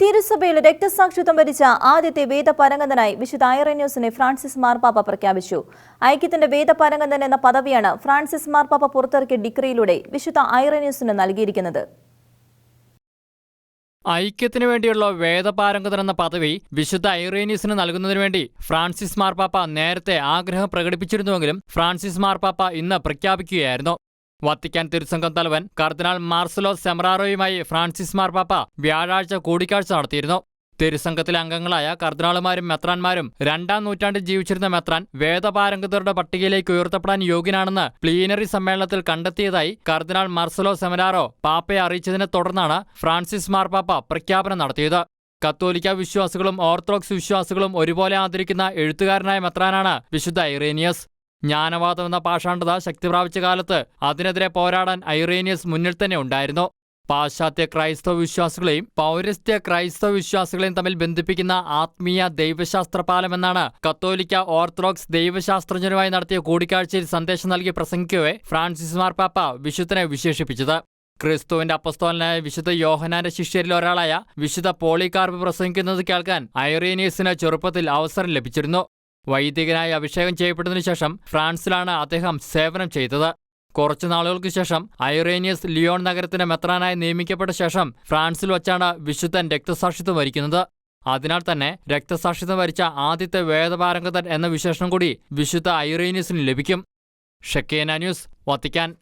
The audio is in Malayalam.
തിരുസഭയിൽ രക്തസാക്ഷിത്വം വരിച്ച ആദ്യത്തെ വേദപാരംഗതനായി വിശുദ്ധ ഐറന്യൂസിനെ ഫ്രാൻസിസ് മാർപ്പാപ്പ പ്രഖ്യാപിച്ചു. ഐക്യത്തിന്റെ വേദപാരംഗതൻ എന്ന പദവിയാണ് ഫ്രാൻസിസ് മാർപ്പാപ്പ പുറത്തിറക്കിയ ഡിഗ്രിയിലൂടെ വിശുദ്ധ ഐറന്യൂസിന് നൽകിയിരിക്കുന്നത്. ഐക്യത്തിനു വേണ്ടിയുള്ള വേദപാരംഗതൻ എന്ന പദവി വിശുദ്ധ ഐറേനിയസിന് നൽകുന്നതിനു വേണ്ടി ഫ്രാൻസിസ് മാർപ്പാപ്പ നേരത്തെ ആഗ്രഹം പ്രകടിപ്പിച്ചിരുന്നുവെങ്കിലും ഫ്രാൻസിസ് മാർപ്പാപ്പ ഇന്ന് പ്രഖ്യാപിക്കുകയായിരുന്നു. വത്തിക്കാൻ തിരുസംഘം തലവൻ കർദിനാൾ മാർസലോ സെമറാറോയുമായി ഫ്രാൻസിസ് മാർപ്പാപ്പ വ്യാഴാഴ്ച കൂടിക്കാഴ്ച നടത്തിയിരുന്നു. തിരുസംഘത്തിലെ അംഗങ്ങളായ കർദിനാളുമാരും മെത്രാന്മാരും രണ്ടാം നൂറ്റാണ്ടിൽ ജീവിച്ചിരുന്ന മെത്രാൻ വേദപാരംഗതരുടെ പട്ടികയിലേക്ക് ഉയർത്തപ്പെടാൻ യോഗ്യനാണെന്ന് പ്ലീനറി സമ്മേളനത്തിൽ കണ്ടെത്തിയതായി കർദിനാൾ മാർസലോ സെമനാറോ പാപ്പയെ അറിയിച്ചതിനെ തുടർന്നാണ് ഫ്രാൻസിസ് മാർപ്പാപ്പ പ്രഖ്യാപനം നടത്തിയത്. കത്തോലിക്ക വിശ്വാസികളും ഓർത്തഡോക്സ് വിശ്വാസികളും ഒരുപോലെ ആദരിക്കുന്ന എഴുത്തുകാരനായ മെത്രാനാണ് വിശുദ്ധ ഐറേനിയസ്. ജ്ഞാനവാദം എന്ന പാഷാണ്ഡത ശക്തി പ്രാപിച്ച കാലത്ത് അതിനെതിരെ പോരാടാൻ ഐറേനിയസ് മുന്നിൽ തന്നെ ഉണ്ടായിരുന്നു. പാശ്ചാത്യ ക്രൈസ്തവ വിശ്വാസികളെയും പൗരസ്ത്യ ക്രൈസ്തവ വിശ്വാസികളെയും തമ്മിൽ ബന്ധിപ്പിക്കുന്ന ആത്മീയ ദൈവശാസ്ത്ര പാലമെന്നാണ് കത്തോലിക്ക ഓർത്തഡോക്സ് ദൈവശാസ്ത്രജ്ഞരുമായി നടത്തിയ കൂടിക്കാഴ്ചയിൽ സന്ദേശം നൽകി പ്രസംഗിക്കവേ ഫ്രാൻസിസ് മാർപ്പാപ്പ വിശുദ്ധനെ വിശേഷിപ്പിച്ചത്. ക്രിസ്തുവിന്റെ അപ്പസ്തോലനായ വിശുദ്ധ യോഹനാന്റെ ശിഷ്യരിൽ ഒരാളായ വിശുദ്ധ പോളികാർപ്പ് പ്രസംഗിക്കുന്നത് കേൾക്കാൻ ഐറേനിയസിന് ചെറുപ്പത്തിൽ അവസരം ലഭിച്ചിരുന്നു. വൈദികനായി അഭിഷേകം ചെയ്യപ്പെട്ടതിനു ശേഷം ഫ്രാൻസിലാണ് അദ്ദേഹം സേവനം ചെയ്തത്. കുറച്ചു നാളുകൾക്ക് ശേഷം ഐറേനിയസ് ലിയോൺ നഗരത്തിന്റെ മെത്രാനായി നിയമിക്കപ്പെട്ട ശേഷം ഫ്രാൻസിൽ വച്ചാണ് വിശുദ്ധൻ രക്തസാക്ഷിത്വം വരിക്കുന്നത്. അതിനാൽ തന്നെ രക്തസാക്ഷിത്വം വരിച്ച ആദ്യത്തെ വേദപാരംഗതൻ എന്ന വിശേഷണം കൂടി വിശുദ്ധ ഐറേനിയസിന് ലഭിക്കും. Shekinah news Vatican.